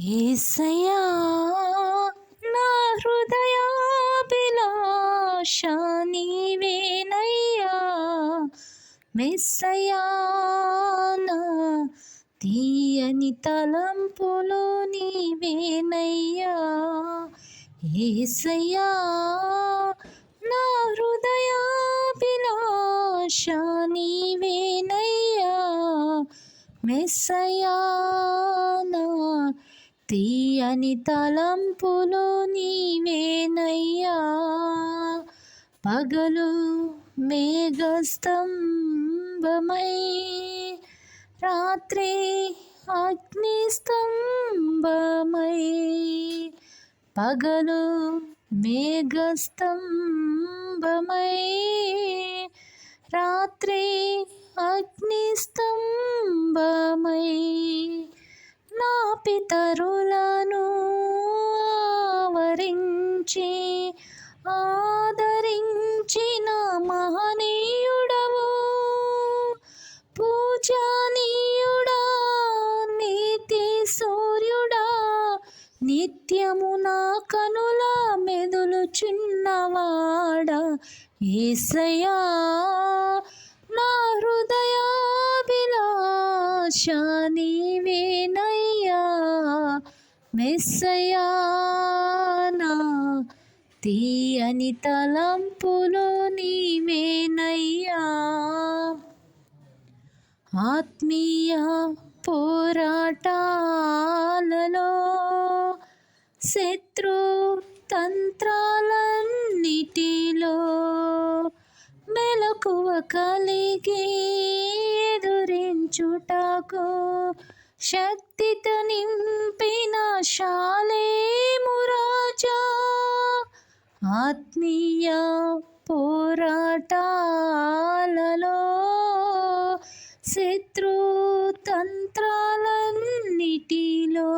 ఏసయా నా హృదయాభిలాష నీవేనయ్యా. మెస్సయ్యా నా తీయని తలంపులు నీవేనయ్యా. ఏసయా నా హృదయాభిలాష నీవేనయ్యా. మెస్సయ్యా నా తీయని తలంపులు నీవేనయ్యా. పగలు మేఘస్తంభమై రాత్రి అగ్నిస్తంభమై. పగలు మేఘస్తంభమై రాత్రి అగ్నిస్తంభమై. నా పితరు నిత్యము నా కనుల మెదులు చిన్నవాడ ఏసయా నా హృదయాభిలాష నీవేనయ్యా మెస్సయ్యా నా తీయని తలంపులు నీవేనయ్యా. ఆత్మీయ పోరాటాలలో శత్రు తంత్రాలన్నిటిలో మెలకువ కలిగి ఎదురించుటకు శక్తితో నింపిన శాలేమురాజా ఆత్మీయ పోరాటాలలో శత్రు తంత్రాలన్నిటిలో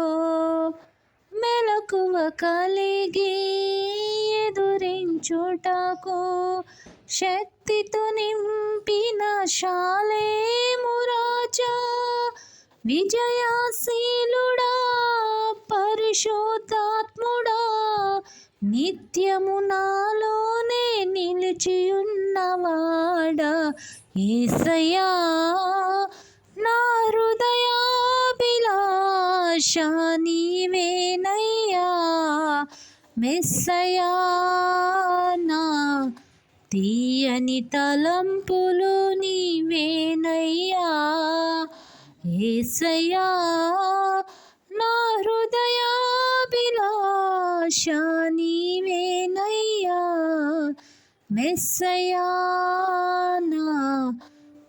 మెలకువ కలిగి ఎదురించుటకు శక్తితో నింపిన శాలేమురాజా విజయాశీలుడా పరిశోధాత్ముడా నిత్యము నాలోనే నిలిచి ఉన్నవాడా హృదయాభిలాష నీవేనయ్యా మెస్సయా నా తీయని తలంపులు నీవేనయ్యా ఏసయ్యా నా హృదయాభిలాష నీవేనయ్యా మెస్సయా నా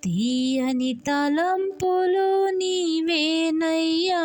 తీయ తీయని తలంపులు నీవేనయ్యా.